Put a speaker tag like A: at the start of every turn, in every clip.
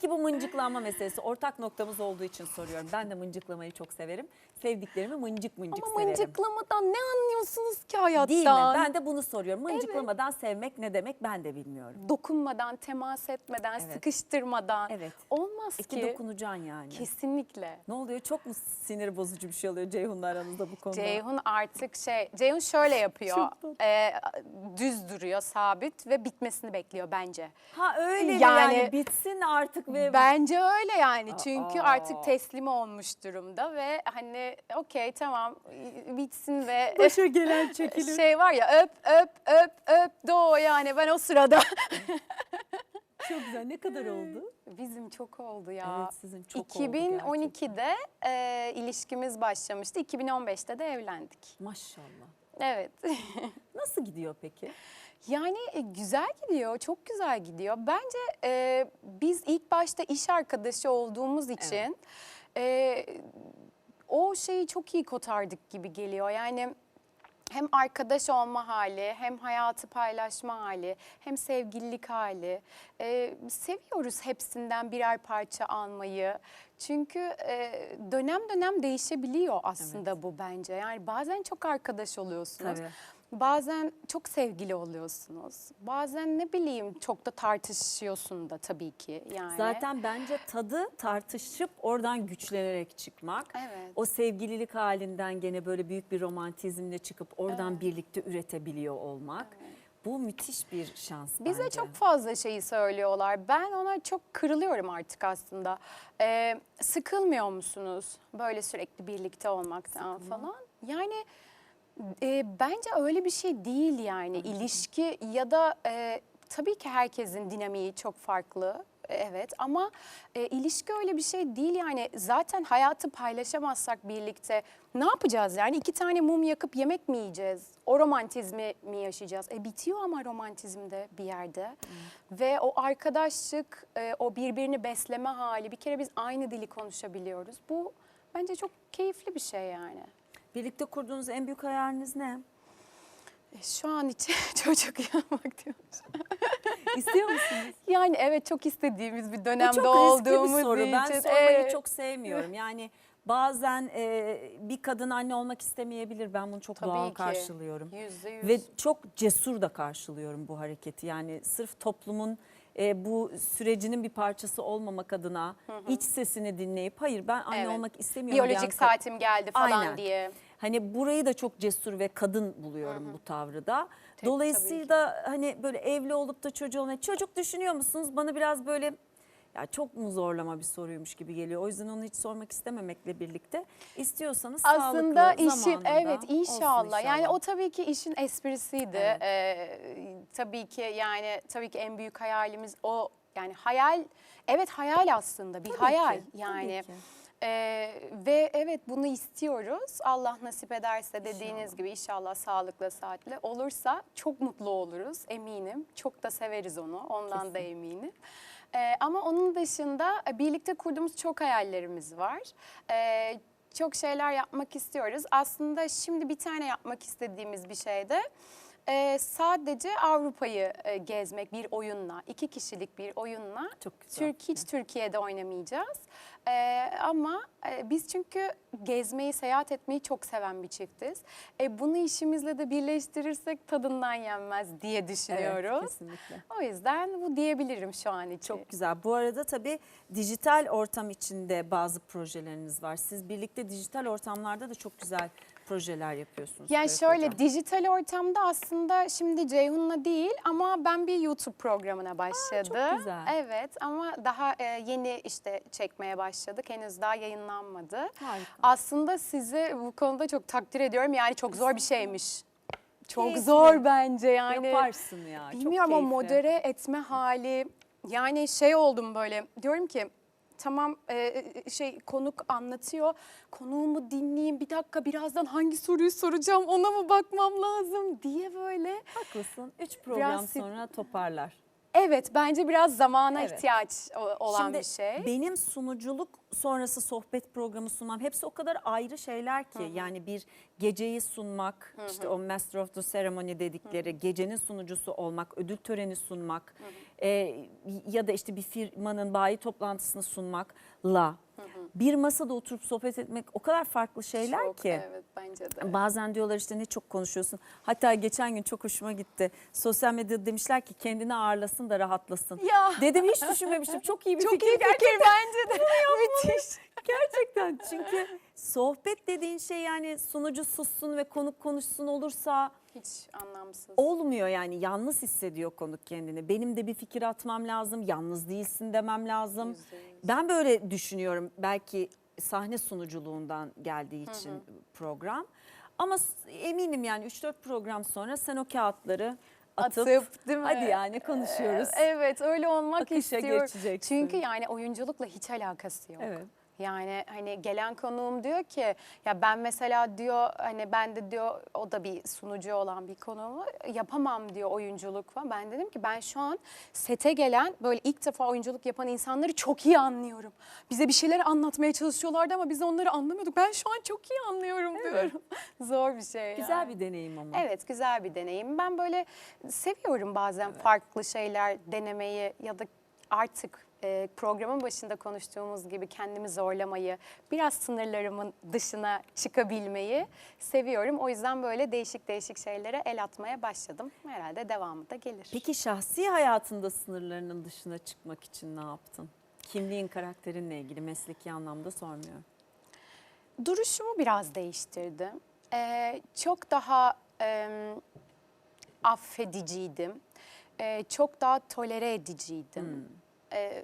A: Peki bu mıncıklanma meselesi ortak noktamız olduğu için soruyorum. Ben de mıncıklamayı çok severim. Sevdiklerimi mıncık mıncık
B: Ama
A: severim.
B: mıncıklamadan ne anlıyorsunuz ki hayattan?
A: Değil mi? Ben de bunu soruyorum. Mıncıklamadan sevmek ne demek ben de bilmiyorum.
B: Dokunmadan, temas etmeden,
A: Evet.
B: sıkıştırmadan.
A: Evet.
B: Olmaz
A: İki
B: ki.
A: dokunacaksın yani.
B: Kesinlikle.
A: Ne oluyor? Çok mu sinir bozucu bir şey oluyor Ceyhun'la aranızda bu konuda?
B: Ceyhun artık şey, Ceyhun şöyle yapıyor.
A: Çok tatlı.
B: e, düz duruyor, sabit ve bitmesini bekliyor bence.
A: Ha öyle mi yani,
B: Yani-
A: bitsin artık ve
B: Bence öyle yani. Çünkü
A: Aa.
B: artık teslim olmuş durumda ve hani okey tamam bitsin ve
A: başa gelen çekilir.
B: şey var ya öp öp öp öp do yani ben o sırada.
A: Çok güzel. Ne kadar oldu?
B: Bizim çok oldu ya.
A: Evet sizin çok oldu gerçekten.
B: 2012'de e, ilişkimiz başlamıştı. 2015'te de evlendik.
A: Maşallah.
B: Evet.
A: Nasıl gidiyor peki?
B: Yani e, güzel gidiyor, çok güzel gidiyor. Bence e, biz ilk başta iş arkadaşı olduğumuz için e, o şeyi çok iyi kotardık gibi geliyor. Yani hem arkadaş olma hali, hem hayatı paylaşma hali, hem sevgililik hali. E, seviyoruz hepsinden birer parça almayı. Çünkü e, dönem dönem değişebiliyor aslında bu bence. Yani bazen çok arkadaş oluyorsunuz.
A: Tabii.
B: Bazen çok sevgili oluyorsunuz. Bazen ne bileyim çok da tartışıyorsun da tabii ki yani.
A: Zaten bence tadı tartışıp oradan güçlenerek çıkmak.
B: Evet.
A: O sevgililik halinden gene böyle büyük bir romantizmle çıkıp oradan birlikte üretebiliyor olmak. Bu müthiş bir şans
B: Bize
A: bence.
B: çok fazla şeyi söylüyorlar. Ben ona çok kırılıyorum artık aslında. Ee, sıkılmıyor musunuz böyle sürekli birlikte olmaktan falan? Yani e, bence öyle bir şey değil yani ilişki ya da e, tabii ki herkesin dinamiği çok farklı. Evet ama e, ilişki öyle bir şey değil yani zaten hayatı paylaşamazsak birlikte ne yapacağız yani iki tane mum yakıp yemek mi yiyeceğiz? O romantizmi mi yaşayacağız? E bitiyor ama romantizmde bir yerde ve o arkadaşlık, e, o birbirini besleme hali bir kere biz aynı dili konuşabiliyoruz. Bu bence çok keyifli bir şey yani.
A: Birlikte kurduğunuz en büyük hayaliniz ne?
B: E, Şu an için çocuk yapmak diyoruz.
A: İstiyor musunuz?
B: Yani evet çok istediğimiz bir
A: Bu
B: dönemde
A: çok riskli
B: olduğumuz
A: bir soru.
B: için.
A: Ben sormayı
B: evet.
A: çok sevmiyorum. Yani bazen e, bir kadın anne olmak istemeyebilir. Ben bunu çok
B: Tabii
A: doğal
B: ki.
A: karşılıyorum.
B: Yüzde yüz.
A: Ve çok cesur da karşılıyorum bu hareketi. Yani sırf toplumun e, bu sürecinin bir parçası olmamak adına iç sesini dinleyip hayır ben anne
B: Evet.
A: olmak istemiyorum.
B: Biyolojik
A: ka-
B: saatim geldi falan
A: Aynen.
B: diye.
A: Hani burayı da çok cesur ve kadın buluyorum bu tavrı da.
B: Tabii,
A: Dolayısıyla hani böyle evli olup da çocuğu olmayı çocuk düşünüyor musunuz? Bana biraz böyle ya çok mu zorlama bir soruymuş gibi geliyor. O yüzden onu hiç sormak istememekle birlikte istiyorsanız
B: Aslında
A: sağlıklı
B: işin evet
A: olsun
B: inşallah. Yani
A: inşallah.
B: o tabii ki işin esprisiydi.
A: Evet.
B: Ee, tabii ki yani tabii ki en büyük hayalimiz o. Yani hayal evet hayal aslında bir
A: Tabii
B: hayal
A: ki, tabii
B: yani.
A: ki.
B: Ee, ve evet bunu istiyoruz. Allah nasip ederse dediğiniz
A: İnşallah.
B: gibi inşallah sağlıklı saatli olursa çok mutlu oluruz eminim. Çok da severiz onu ondan da eminim. Ee, ama onun dışında e, birlikte kurduğumuz çok hayallerimiz var. Ee, çok şeyler yapmak istiyoruz. Aslında şimdi bir tane yapmak istediğimiz bir şey de e, sadece Avrupa'yı e, gezmek bir oyunla, iki kişilik bir oyunla.
A: Çok güzel.
B: Türk, hiç Türkiye'de oynamayacağız. Ee, ama e, biz çünkü gezmeyi, seyahat etmeyi çok seven bir çiftiz. E, bunu işimizle de birleştirirsek tadından yenmez diye
A: Evet,
B: düşünüyoruz.
A: kesinlikle.
B: o yüzden bu diyebilirim şu an için.
A: Çok güzel. Bu arada tabii dijital ortam içinde bazı projeleriniz var. Siz birlikte dijital ortamlarda da çok güzel projeler yapıyorsunuz.
B: Yani şöyle
A: Hocam.
B: dijital ortamda aslında şimdi Ceyhun'la değil ama ben bir YouTube programına başladım.
A: güzel.
B: Evet ama daha e, yeni işte çekmeye başladık. Henüz daha yayınlanmadı.
A: Harika.
B: Aslında sizi bu konuda çok takdir ediyorum. Yani çok zor bir şeymiş. Çok
A: Keyifli.
B: zor bence yani.
A: Yaparsın ya. çok
B: Bilmiyorum o
A: keyifli.
B: modere etme hali. Yani şey oldum böyle diyorum ki tamam e, şey konuk anlatıyor. Konuğumu dinleyeyim bir dakika birazdan hangi soruyu soracağım ona mı bakmam lazım diye böyle.
A: Haklısın. Üç program
B: Biraz
A: sonra toparlar.
B: Evet bence biraz zamana
A: Evet.
B: ihtiyaç olan
A: Şimdi
B: bir şey.
A: benim sunuculuk sonrası sohbet programı sunmam hepsi o kadar ayrı şeyler ki. Yani bir geceyi sunmak, işte o Master of the Ceremony dedikleri gecenin sunucusu olmak, ödül töreni sunmak, e, ya da işte bir firmanın bayi toplantısını sunmakla bir masada oturup sohbet etmek o kadar farklı şeyler
B: Çok,
A: ki.
B: Evet bence de.
A: Bazen diyorlar işte ne çok konuşuyorsun. Hatta geçen gün çok hoşuma gitti. Sosyal medyada demişler ki kendini ağırlasın da rahatlasın.
B: Ya.
A: Dedim hiç düşünmemiştim. Çok iyi bir
B: Çok
A: fikir.
B: iyi fikir bence de. Müthiş.
A: Gerçekten çünkü sohbet dediğin şey yani sunucu sussun ve konuk konuşsun olursa
B: Hiç anlamsız.
A: olmuyor yani yalnız hissediyor konuk kendini. Benim de bir fikir atmam lazım, yalnız değilsin demem lazım.
B: Yüzde yüz.
A: Ben böyle düşünüyorum belki sahne sunuculuğundan geldiği için program. Ama s- eminim yani 3-4 program sonra sen o kağıtları atıp,
B: Atıp, değil mi?
A: hadi yani konuşuyoruz.
B: Evet öyle olmak
A: Akışa
B: istiyorum.
A: geçeceksin.
B: Çünkü yani oyunculukla hiç alakası yok.
A: Evet.
B: Yani hani gelen konuğum diyor ki ya ben mesela diyor hani ben de diyor o da bir sunucu olan bir konuğum yapamam diyor oyunculuk falan. Ben dedim ki ben şu an sete gelen böyle ilk defa oyunculuk yapan insanları çok iyi anlıyorum. Bize bir şeyler anlatmaya çalışıyorlardı ama biz onları anlamıyorduk. Ben şu an çok iyi anlıyorum diyorum. Zor bir şey.
A: Güzel
B: yani.
A: bir deneyim ama.
B: Evet güzel bir deneyim. Ben böyle seviyorum bazen farklı şeyler denemeyi ya da artık e, programın başında konuştuğumuz gibi kendimi zorlamayı, biraz sınırlarımın dışına çıkabilmeyi seviyorum. O yüzden böyle değişik değişik şeylere el atmaya başladım. Herhalde devamı da gelir.
A: Peki şahsi hayatında sınırlarının dışına çıkmak için ne yaptın? Kimliğin, karakterinle ilgili mesleki anlamda sormuyorum.
B: duruşumu biraz değiştirdim. Ee, çok daha em, affediciydim. Ee, çok daha tolere ediciydim. Ee,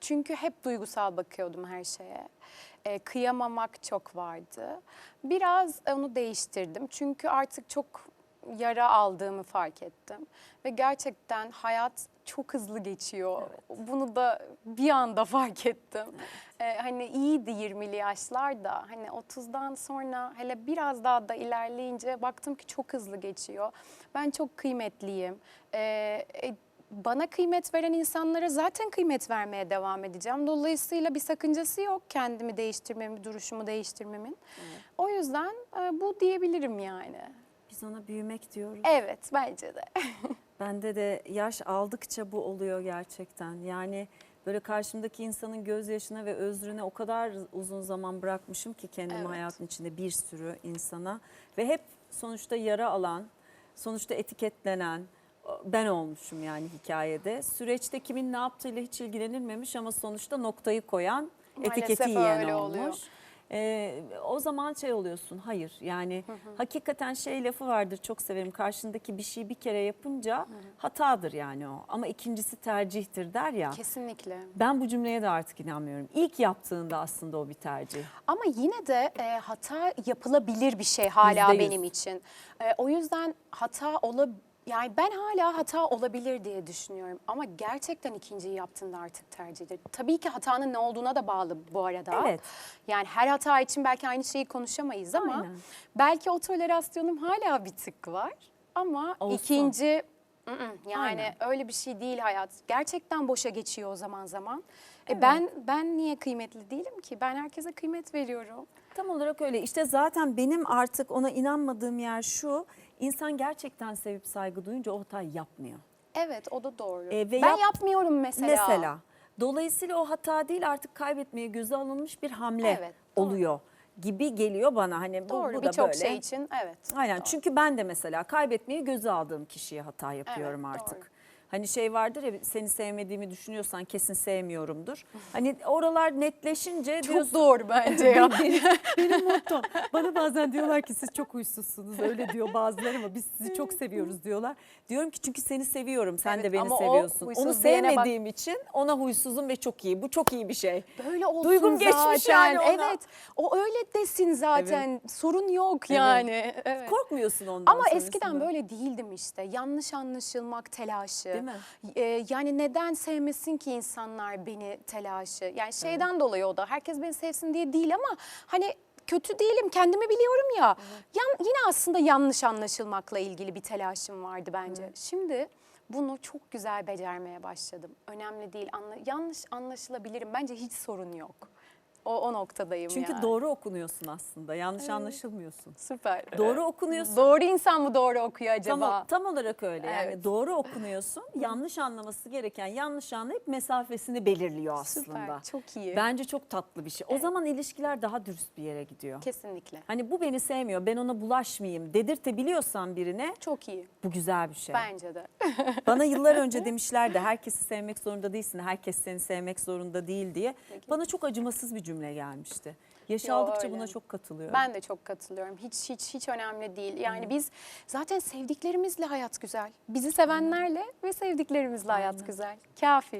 B: çünkü hep duygusal bakıyordum her şeye. Ee, kıyamamak çok vardı. Biraz onu değiştirdim. Çünkü artık çok yara aldığımı fark ettim. Ve gerçekten hayat çok hızlı geçiyor. Bunu da bir anda fark ettim. Ee, hani iyiydi 20'li yaşlarda. Hani 30'dan sonra hele biraz daha da ilerleyince baktım ki çok hızlı geçiyor. Ben çok kıymetliyim. Ee, e, bana kıymet veren insanlara zaten kıymet vermeye devam edeceğim. Dolayısıyla bir sakıncası yok kendimi değiştirmemin, duruşumu değiştirmemin. O yüzden e, bu diyebilirim yani.
A: Biz ona büyümek diyoruz.
B: Evet bence de.
A: Bende de yaş aldıkça bu oluyor gerçekten. Yani böyle karşımdaki insanın gözyaşına ve özrüne o kadar uzun zaman bırakmışım ki kendimi
B: Evet.
A: hayatın içinde bir sürü insana ve hep sonuçta yara alan, sonuçta etiketlenen ben olmuşum yani hikayede. Süreçte kimin ne yaptığıyla hiç ilgilenilmemiş ama sonuçta noktayı koyan,
B: Maalesef
A: etiketi yiyen
B: öyle
A: olmuş.
B: oluyor.
A: Ee, o zaman şey oluyorsun hayır yani hakikaten şey lafı vardır çok severim karşındaki bir şeyi bir kere yapınca hatadır yani o ama ikincisi tercihtir der ya.
B: Kesinlikle.
A: Ben bu cümleye de artık inanmıyorum. İlk yaptığında aslında o bir tercih.
B: Ama yine de e, hata yapılabilir bir şey hala
A: Yüzde yüz.
B: benim için. E, o yüzden hata olabilir. Yani ben hala hata olabilir diye düşünüyorum ama gerçekten ikinciyi yaptığında artık tercihdir. Tabii ki hatanın ne olduğuna da bağlı bu arada.
A: Evet.
B: Yani her hata için belki aynı şeyi konuşamayız ama
A: Aynen.
B: belki o tolerasyonum hala bir tık var. Ama
A: Olsun.
B: ikinci yani
A: Aynen.
B: öyle bir şey değil hayat. Gerçekten boşa geçiyor o zaman zaman. E ben ben niye kıymetli değilim ki? Ben herkese kıymet veriyorum.
A: Tam olarak öyle. İşte zaten benim artık ona inanmadığım yer şu. İnsan gerçekten sevip saygı duyunca o hatayı yapmıyor.
B: Evet o da doğru.
A: E, ve
B: ben
A: yap-
B: yapmıyorum mesela.
A: Mesela. Dolayısıyla o hata değil artık kaybetmeye göze alınmış bir hamle
B: Evet, doğru.
A: oluyor gibi geliyor bana. Hani bu,
B: Doğru
A: bu da
B: birçok şey için evet.
A: Aynen
B: Doğru.
A: çünkü ben de mesela kaybetmeyi göze aldığım kişiye hata yapıyorum
B: Evet,
A: artık.
B: doğru.
A: Hani şey vardır ya seni sevmediğimi düşünüyorsan kesin sevmiyorumdur. Hani oralar netleşince
B: Çok
A: diyorsun,
B: doğru bence ya.
A: benim, benim mottom. Bana bazen diyorlar ki siz çok huysuzsunuz öyle diyor bazıları ama biz sizi çok seviyoruz diyorlar. Diyorum ki çünkü seni seviyorum sen
B: Evet,
A: de beni
B: ama o
A: seviyorsun.
B: huysuz
A: Onu
B: diyene bak-
A: sevmediğim için ona huysuzum ve çok iyi. Bu çok iyi bir şey.
B: Böyle olsun
A: Duygum geçmiş
B: zaten.
A: yani ona.
B: Evet. O öyle desin zaten. Sorun yok yani. Evet.
A: Korkmuyorsun ondan
B: Ama
A: sonrasında.
B: eskiden böyle değildim işte. Yanlış anlaşılmak telaşı.
A: Değil mi?
B: Ee, yani neden sevmesin ki insanlar beni telaşı? Yani şeyden dolayı o da. Herkes beni sevsin diye değil ama hani kötü değilim kendimi biliyorum ya. Yan, yine aslında yanlış anlaşılmakla ilgili bir telaşım vardı bence. Şimdi bunu çok güzel becermeye başladım. Önemli değil. Anla, yanlış anlaşılabilirim. Bence hiç sorun yok. O, o noktadayım
A: Çünkü
B: yani.
A: doğru okunuyorsun aslında. Yanlış anlaşılmıyorsun.
B: Süper.
A: Doğru okunuyorsun.
B: Doğru insan mı doğru okuyor
A: Tam,
B: acaba?
A: o- tam olarak öyle. Yani
B: Evet.
A: doğru okunuyorsun. yanlış anlaması gereken yanlış anlayıp mesafesini belirliyor aslında.
B: Süper. Çok iyi.
A: Bence çok tatlı bir şey. O zaman ilişkiler daha dürüst bir yere gidiyor.
B: Kesinlikle.
A: Hani bu beni sevmiyor, ben ona bulaşmayayım dedirtebiliyorsan birine
B: Çok iyi.
A: bu güzel bir şey.
B: Bence de.
A: Bana yıllar önce demişlerdi herkesi sevmek zorunda değilsin, herkes seni sevmek zorunda değil diye. Bana çok acımasız bir cümle gelmişti. Yaş
B: Yo,
A: aldıkça
B: öyle.
A: buna çok katılıyorum.
B: Ben de çok katılıyorum. Hiç hiç hiç önemli değil. Yani biz zaten sevdiklerimizle hayat güzel. Bizi sevenlerle ve sevdiklerimizle hayat güzel. Kafi.